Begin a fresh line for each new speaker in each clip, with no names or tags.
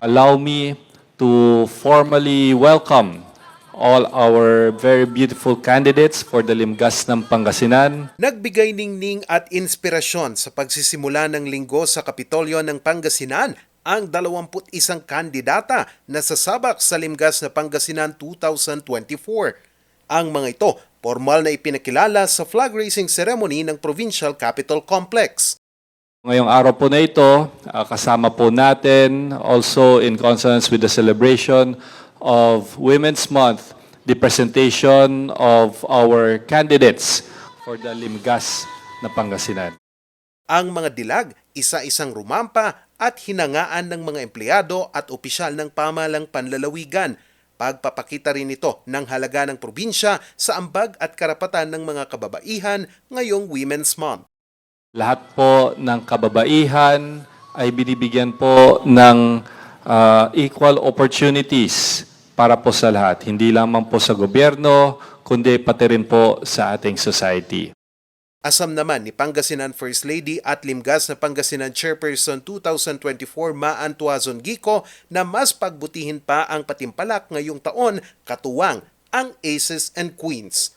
Allow me to formally welcome all our very beautiful candidates for the Limgas ng Pangasinan.
Nagbigay ningning at inspirasyon sa pagsisimula ng linggo sa Kapitolyo ng Pangasinan ang 21 kandidata na sasabak sa Limgas na Pangasinan 2024. Ang mga ito, formal na ipinakilala sa flag raising ceremony ng Provincial Capitol Complex.
Ngayong araw po na ito, ah, kasama po natin also in consonance with the celebration of Women's Month, the presentation of our candidates for the Limgas na Pangasinan.
Ang mga dilag, isa-isang rumampa at hinangaan ng mga empleyado at opisyal ng pamalang panlalawigan. Pagpapakita rin ito ng halaga ng probinsya sa ambag at karapatan ng mga kababaihan ngayong Women's Month.
Lahat po ng kababaihan ay binibigyan po ng ah, equal opportunities para po sa lahat. Hindi lamang po sa gobyerno, kundi pati rin po sa ating society.
Asam naman ni Pangasinan First Lady at Limgas na Pangasinan Chairperson 2024 Maan Tuazon Gico na mas pagbutihin pa ang patimpalak ngayong taon katuwang ang Aces and Queens.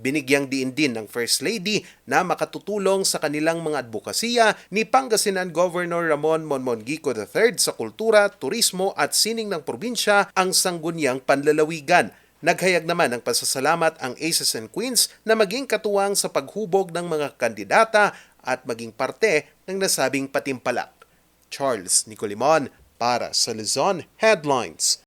Binigyang diin din ng First Lady na makatutulong sa kanilang mga advokasya ni Pangasinan Governor Ramon Monmongico III sa kultura, turismo at sining ng probinsya ang sangguniang panlalawigan. Naghayag naman ng pasasalamat ang Aces and Queens na maging katuwang sa paghubog ng mga kandidata at maging parte ng nasabing patimpalak. Charles Nicolimon para sa Luzon Headlines.